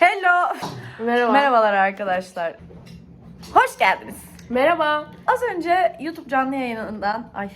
Hello. Merhaba. Merhabalar arkadaşlar. Hoş geldiniz. Merhaba. Az önce YouTube canlı yayınından ay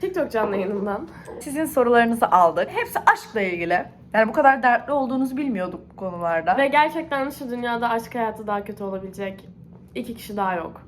TikTok canlı yayınından. sizin sorularınızı aldık. Hepsi aşkla ilgili. Yani bu kadar dertli olduğunuzu bilmiyorduk bu konularda. Ve gerçekten şu dünyada aşk hayatı daha kötü olabilecek iki kişi daha yok.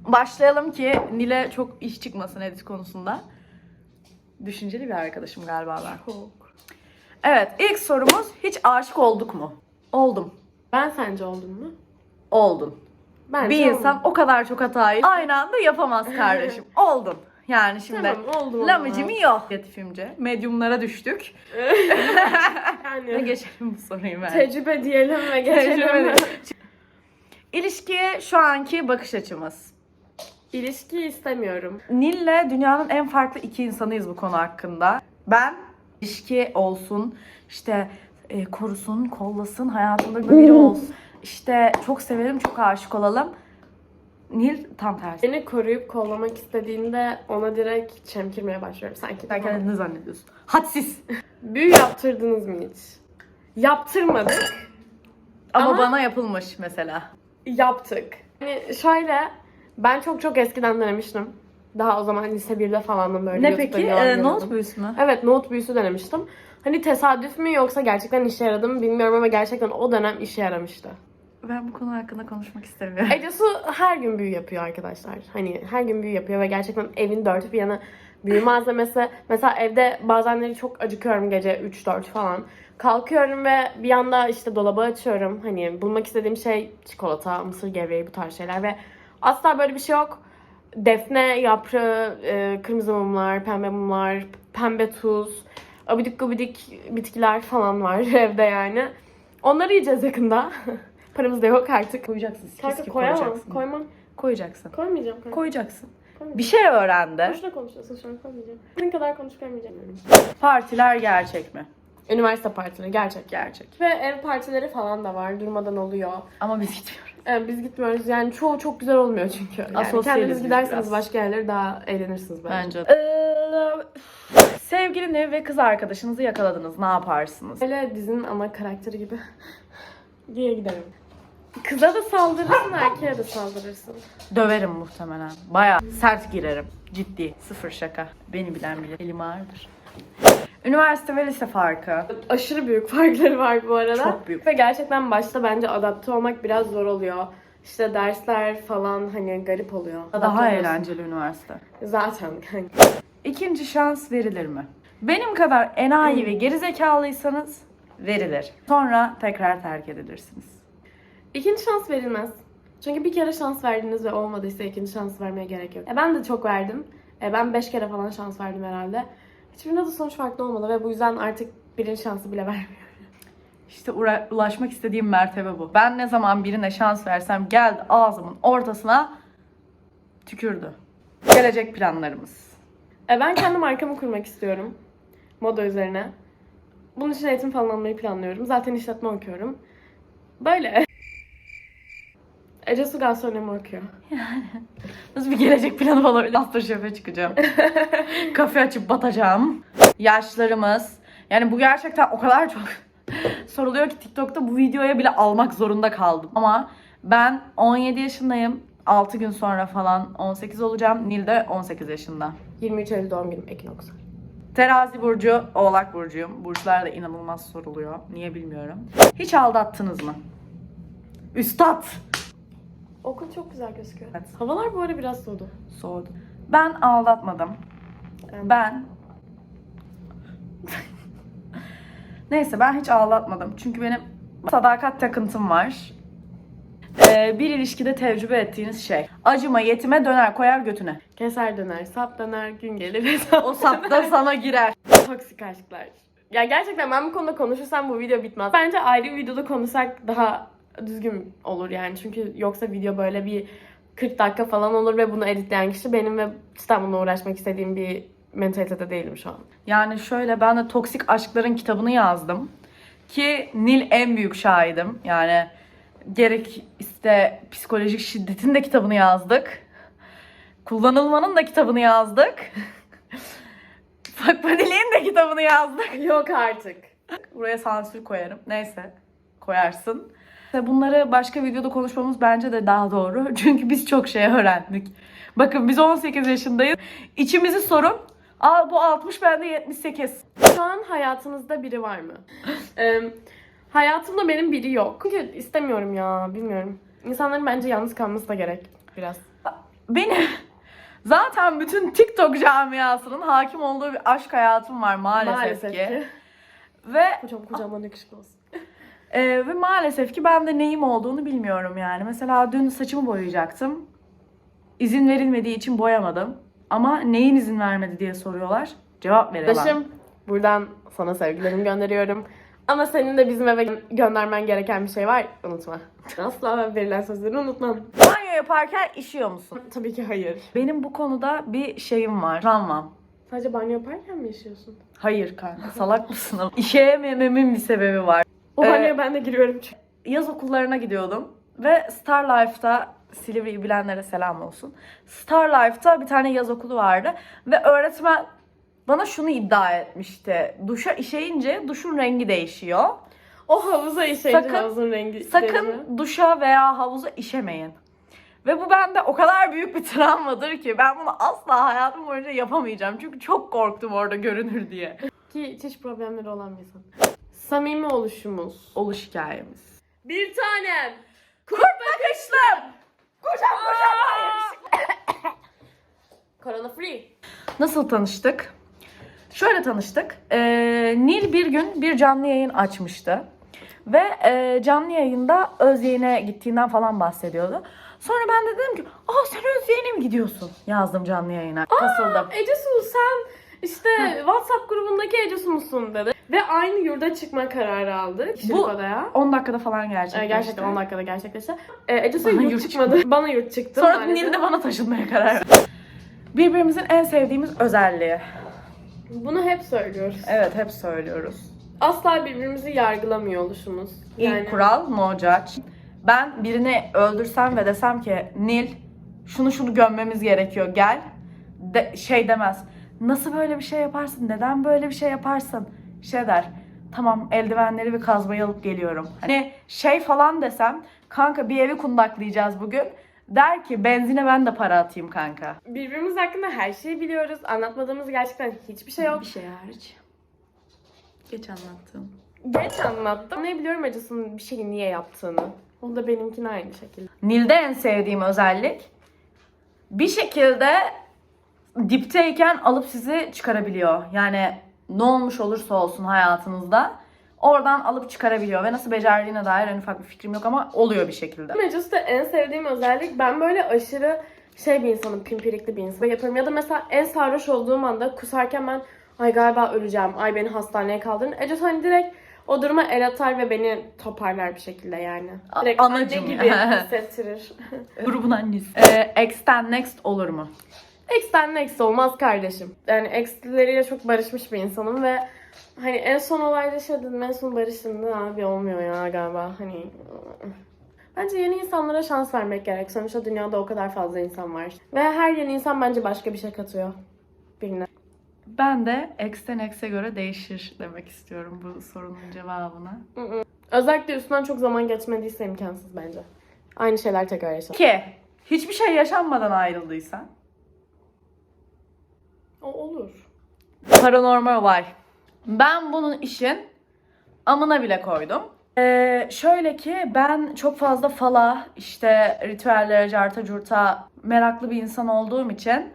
Başlayalım ki Nil'e çok iş çıkmasın edit konusunda. Düşünceli bir arkadaşım galiba ben. Çok. Evet ilk sorumuz hiç aşık olduk mu? Oldum. Ben sence oldum mu? Oldun. Bence bir insan oldum. o kadar çok hatayı aynı anda yapamaz kardeşim. Oldun. Yani şimdi Tamam oldum. o lamıcımı yok. Yatifimce. Medyumlara düştük. zaman. Ve Yani geçelim bu soruyu ben. tecrübe diyelim ve geçelim. Tecrübe. İlişkiye şu anki bakış açımız. İlişki istemiyorum. Nil'le dünyanın en farklı iki insanıyız bu konu hakkında. Ben ilişki olsun, işte e, korusun, kollasın, hayatımda biri olsun. İşte çok severim, çok aşık olalım. Nil tam tersi. Beni koruyup kollamak istediğinde ona direkt çemkirmeye başlıyorum sanki. Sen kendini ne zannediyorsun? Hadsiz. Büyü yaptırdınız mı hiç? Yaptırmadık. Ama, Ama- bana yapılmış mesela. Yaptık. Yani şöyle ben çok çok eskiden denemiştim. Daha o zaman lise 1'de falandım böyle. Ne YouTube'da peki? Ee, not büyüsü mü? Evet not büyüsü denemiştim. Hani tesadüf mü yoksa gerçekten işe yaradı mı bilmiyorum ama gerçekten o dönem işe yaramıştı. Ben bu konu hakkında konuşmak istemiyorum. Ece Su her gün büyü yapıyor arkadaşlar. Hani her gün büyü yapıyor ve gerçekten evin dört bir yanı büyü malzemesi. Mesela evde bazenleri çok acıkıyorum gece 3-4 falan. Kalkıyorum ve bir anda işte dolabı açıyorum. Hani bulmak istediğim şey çikolata, mısır gevreği bu tarz şeyler ve asla böyle bir şey yok. Defne yaprağı, e, kırmızı mumlar, pembe mumlar, pembe tuz, abidik gubidik bitkiler falan var evde yani. Onları yiyeceğiz yakında. Paramız da yok artık. Koyacaksın. Kanka koyamam. koyacaksın. Koymam. Koyacaksın. Koymayacağım kanka. Koyacaksın. Koymayacağım. Bir şey öğrendi. Boşuna konuşuyorsun şu an koymayacağım. Senin kadar konuşup koymayacağım. Partiler gerçek mi? Üniversite partileri gerçek. Gerçek. Ve ev partileri falan da var. Durmadan oluyor. Ama biz gitmiyoruz. Evet, biz gitmiyoruz. Yani çoğu çok güzel olmuyor çünkü. Yani Asosyaliz kendiniz giderseniz biraz. başka yerlere daha eğlenirsiniz bence. Bence. Sevgilini ve kız arkadaşınızı yakaladınız. Ne yaparsınız? Böyle dizinin ana karakteri gibi diye giderim. Kıza da saldırırsın, erkeğe de saldırırsın. Döverim muhtemelen. Baya sert girerim. Ciddi. Sıfır şaka. Beni bilen bilir. Elim ağırdır. Üniversite ve lise farkı. Aşırı büyük farkları var bu arada. Çok büyük. Ve gerçekten başta bence adapte olmak biraz zor oluyor. İşte dersler falan hani garip oluyor. Daha oluyorsun. eğlenceli üniversite. Zaten kanka. İkinci şans verilir mi? Benim kadar enayi ve gerizekalıysanız verilir. Sonra tekrar terk edilirsiniz. İkinci şans verilmez. Çünkü bir kere şans verdiniz ve olmadıysa ikinci şans vermeye gerek yok. E ben de çok verdim. E ben beş kere falan şans verdim herhalde. Hiçbirinde de sonuç farklı olmadı ve bu yüzden artık birinci şansı bile vermiyorum. İşte ulaşmak istediğim mertebe bu. Ben ne zaman birine şans versem geldi ağzımın ortasına tükürdü. Gelecek planlarımız. E ben kendi markamı kurmak istiyorum. Moda üzerine. Bunun için eğitim falan almayı planlıyorum. Zaten işletme okuyorum. Böyle. Ece Su gastronomi okuyor. Nasıl bir gelecek planı olabilir? Masterchef'e çıkacağım. Kafe açıp batacağım. Yaşlarımız. Yani bu gerçekten o kadar çok soruluyor ki TikTok'ta bu videoya bile almak zorunda kaldım. Ama ben 17 yaşındayım. 6 gün sonra falan 18 olacağım. Nil de 18 yaşında. 23 Eylül doğum günüm Ekinoks. Terazi burcu, Oğlak burcuyum. Burçlar da inanılmaz soruluyor. Niye bilmiyorum. Hiç aldattınız mı? Üstad. Okul çok güzel gözüküyor. Evet. Havalar bu ara biraz soğudu. Sordu. Ben aldatmadım. Ben Neyse ben hiç ağlatmadım. Çünkü benim sadakat takıntım var. Ee, bir ilişkide tecrübe ettiğiniz şey. Acıma yetime döner koyar götüne. Keser döner, sap döner, gün gelir. O sapta sana girer. Toksik aşklar. Ya gerçekten ben bu konuda konuşursam bu video bitmez. Bence ayrı bir videoda konuşsak daha düzgün olur yani. Çünkü yoksa video böyle bir 40 dakika falan olur ve bunu editleyen kişi benim ve cidden bununla uğraşmak istediğim bir mentalitede değilim şu an. Yani şöyle ben de toksik aşkların kitabını yazdım. Ki Nil en büyük şahidim. Yani gerek işte psikolojik şiddetin de kitabını yazdık. Kullanılmanın da kitabını yazdık. Fakbadiliğin de kitabını yazdık. Yok artık. Buraya sansür koyarım. Neyse. koyarsın. Bunları başka videoda konuşmamız bence de daha doğru. Çünkü biz çok şey öğrendik. Bakın biz 18 yaşındayız. İçimizi sorun. Aa bu 60 bende 78. Şu an hayatınızda biri var mı? Hayatımda benim biri yok. Çünkü istemiyorum ya, bilmiyorum. İnsanların bence yalnız kalması da gerek biraz. Benim zaten bütün TikTok camiasının hakim olduğu bir aşk hayatım var maalesef, ki. Ve Hocam kocaman yakışıklı olsun. e, ve maalesef ki ben de neyim olduğunu bilmiyorum yani. Mesela dün saçımı boyayacaktım. İzin verilmediği için boyamadım. Ama neyin izin vermedi diye soruyorlar. Cevap veremem. Arkadaşım buradan sana sevgilerimi gönderiyorum. Ama senin de bizim eve gö- göndermen gereken bir şey var. Unutma. Asla verilen sözleri unutmam. Banyo yaparken işiyor musun? Tabii ki hayır. Benim bu konuda bir şeyim var. Travmam. Sadece banyo yaparken mi yaşıyorsun? Hayır kanka salak mısın? İşeyemememin bir sebebi var. O Ee, banyoya ben de giriyorum çünkü. Yaz okullarına gidiyordum ve Star Life'da Silivri'yi bilenlere selam olsun. Star Life'da bir tane yaz okulu vardı ve öğretmen bana şunu iddia etmişti. Duşa işeyince duşun rengi değişiyor. O havuza işeyince Sakın- havuzun rengi değişiyor. Sakın duşa veya havuza işemeyin. Ve bu bende o kadar büyük bir travmadır ki ben bunu asla hayatım boyunca yapamayacağım. Çünkü çok korktum orada görünür diye. Ki hiç, hiç problemleri olan bir insan. Samimi oluşumuz. Oluş hikayemiz. Bir tanem. Kurt bakışlım! Kocaman kocaman Corona free. Nasıl tanıştık? Şöyle tanıştık. Ee, Nil bir gün bir canlı yayın açmıştı. Ve e, canlı yayında Özyeğin'e gittiğinden falan bahsediyordu. Sonra ben de dedim ki aa sen Özyeğin'e mi gidiyorsun? Yazdım canlı yayına. Kasıldım. Ecesu sen işte WhatsApp grubundaki Ecesu musun dedi. Ve aynı yurda çıkma kararı aldı. Bu- odaya. 10 dakikada falan Ee, gerçekleşti. gerçekten 10 dakikada gerçekleşti. Ee, Ecesu yurt, yurt çıkmadı. Bana yurt çıktı. Sonra. Nil de bana taşınmaya karar verdi. Birbirimizin en sevdiğimiz özelliği. Bunu hep söylüyoruz. Evet hep söylüyoruz. Asla birbirimizi yargılamıyor oluşumuz. İlk kural no judge. Ben birini öldürsem ve desem ki Nil şunu şunu gömmemiz gerekiyor gel. De, şey demez. Nasıl böyle bir şey yaparsın? Neden böyle bir şey yaparsın? Şey der. Tamam eldivenleri ve kazmayı alıp geliyorum. Hani şey falan desem kanka bir evi kundaklayacağız bugün. Der ki benzine ben de para atayım kanka. Birbirimiz hakkında her şeyi biliyoruz. Anlatmadığımız gerçekten hiçbir şey yok. Bir şey hariç. Geç anlattım. Geç anlattım. Ne biliyorum Ecesu'nun bir şeyi niye yaptığını. O da benimkine aynı şekilde. Nil'de en sevdiğim özellik bir şekilde dipteyken alıp sizi çıkarabiliyor. Yani ne olmuş olursa olsun hayatınızda oradan alıp çıkarabiliyor ve nasıl becerdiğine dair en ufak bir fikrim yok ama oluyor bir şekilde. Mecus'ta en sevdiğim özellik ben böyle aşırı şey bir insanım, pimpirikli bir insan yaparım. Ya da mesela en sarhoş olduğum anda kusarken ben ay galiba öleceğim, ay beni hastaneye kaldırın. Ecus hani direkt o duruma el atar ve beni toparlar bir şekilde yani. Direkt anacım anne gibi hissettirir. Grubun annesi. Ee, X'ten next olur mu? X'ten next olmaz kardeşim. Yani X'leriyle çok barışmış bir insanım ve hani en son olayda şey en son barıştığında abi olmuyor ya galiba hani Bence yeni insanlara şans vermek gerek. Sonuçta dünyada o kadar fazla insan var. Ve her yeni insan bence başka bir şey katıyor birine. Ben de X'ten X'e göre değişir demek istiyorum bu sorunun cevabına. Özellikle üstünden çok zaman geçmediyse imkansız bence. Aynı şeyler tekrar yaşanır. Ki hiçbir şey yaşanmadan ayrıldıysan O olur. Paranormal olay. Ben bunun işin amına bile koydum. Ee, şöyle ki ben çok fazla fala, işte ritüellere, carta curta meraklı bir insan olduğum için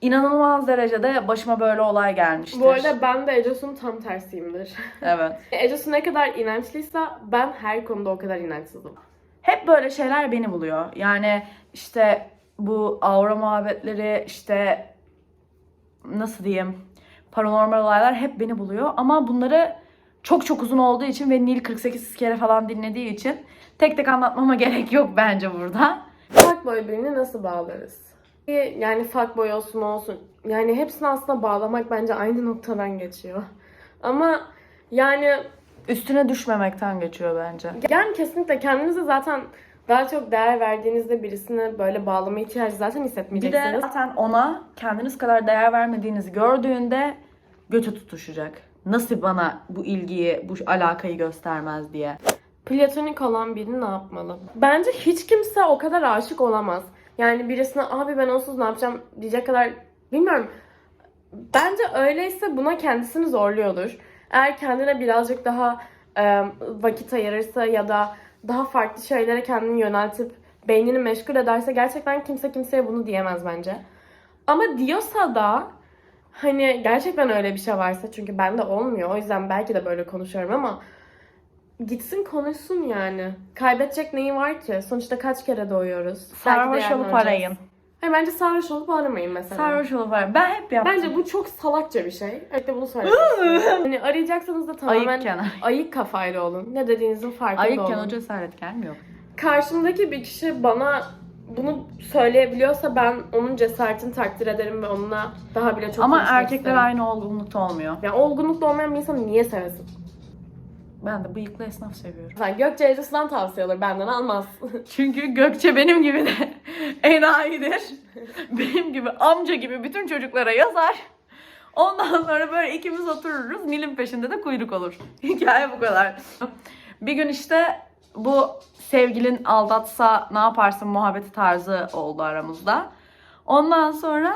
inanılmaz derecede başıma böyle olay gelmiştir. Bu arada ben de Ecos'un tam tersiyimdir. Evet. Ecos ne kadar inançlıysa ben her konuda o kadar inançsızım. Hep böyle şeyler beni buluyor. Yani işte bu aura muhabbetleri, işte nasıl diyeyim, paranormal olaylar hep beni buluyor. Ama bunları çok çok uzun olduğu için ve Nil 48 kere falan dinlediği için tek tek anlatmama gerek yok bence burada. Fuckboy birini nasıl bağlarız? Yani fuckboy olsun olsun. Yani hepsini aslında bağlamak bence aynı noktadan geçiyor. Ama yani Üstüne düşmemekten geçiyor bence. yani kesinlikle kendinize zaten daha çok değer verdiğinizde birisine böyle bağlama ihtiyacı zaten Bir de zaten ona kendiniz kadar değer vermediğinizi gördüğünde götü tutuşacak. Nasıl bana bu ilgiyi, bu alakayı göstermez diye. Platonik olan biri ne yapmalı? Bence hiç kimse o kadar aşık olamaz. Yani birisine abi ben onsuz ne yapacağım diyecek kadar bilmiyorum. Bence öyleyse buna kendisini zorluyordur. Eğer kendine birazcık daha e, vakit ayırırsa ya da daha farklı şeylere kendini yöneltip beynini meşgul ederse gerçekten kimse kimseye bunu diyemez bence. Ama diyorsa da hani gerçekten öyle bir şey varsa çünkü bende olmuyor. O yüzden belki de böyle konuşuyorum ama gitsin konuşsun yani. Kaybedecek neyi var ki? Sonuçta kaç kere doğuyoruz. Sarhoş olup arayın. Bence sarhoş olup aramayın mesela. Sarhoş olup arayın. Ben hep yaptım. Bence bu çok salakça bir şey. Evet de bunu söylemek Hani arayacaksanız da tamamen Ayıkken. ayık kafayla olun. Ne dediğinizin farkında Ayıkken olun. o cesaret gelmiyor. Karşımdaki bir kişi bana bunu söyleyebiliyorsa ben onun cesaretini takdir ederim ve onunla daha bile çok Ama erkekler aynı olgunlukta olmuyor. Yani olgunlukta olmayan bir insanı niye sevesin? Ben de bıyıklı esnaf seviyorum. Mesela Gökçe Ecesi'nden tavsiye alır benden almaz. Çünkü Gökçe benim gibi de enayidir. benim gibi amca gibi bütün çocuklara yazar. Ondan sonra böyle ikimiz otururuz. Nil'in peşinde de kuyruk olur. Hikaye bu kadar. Bir gün işte bu sevgilin aldatsa ne yaparsın muhabbeti tarzı oldu aramızda. Ondan sonra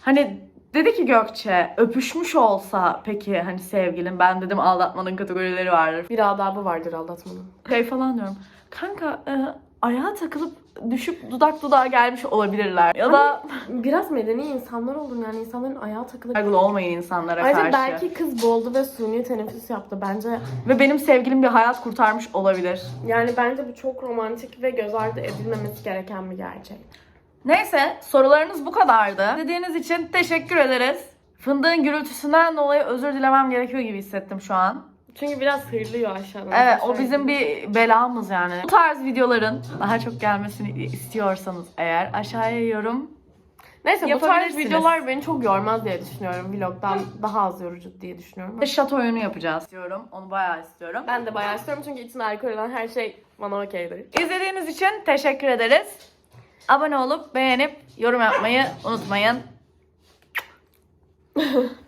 hani dedi ki Gökçe öpüşmüş olsa peki hani sevgilin ben dedim aldatmanın kategorileri vardır bir adabı vardır aldatmanın. şey falan diyorum. Kanka e, ayağa takılıp düşüp dudak dudağa gelmiş olabilirler. Ya da Biraz medeni insanlar olun yani insanların ayağı takılıp... saygılı olmayın insanlara Ayrıca karşı. belki kız boğuldu ve suni teneffüs yaptı. Bence Ve benim sevgilim bir hayat kurtarmış olabilir. yani bence bu çok romantik ve göz ardı edilmemesi gereken bir gerçek. Neyse sorularınız bu kadardı. Dediğiniz için teşekkür ederiz. Fındığın gürültüsünden dolayı özür dilemem gerekiyor gibi hissettim şu an. Çünkü biraz hırlıyor aşağıdan. Evet o bizim bir belamız yani. Bu tarz videoların daha çok gelmesini istiyorsanız eğer aşağıya yorum Neyse bu tarz Yapabilirsiniz. videolar beni çok yormaz diye düşünüyorum. Vlogdan daha az yorucu diye düşünüyorum. şat oyunu yapacağız diyorum. Onu bayağı istiyorum. Ben de bayağı istiyorum çünkü içinde alkol olan her şey bana okeydir. İzlediğiniz için teşekkür ederiz. Abone olup beğenip yorum yapmayı unutmayın.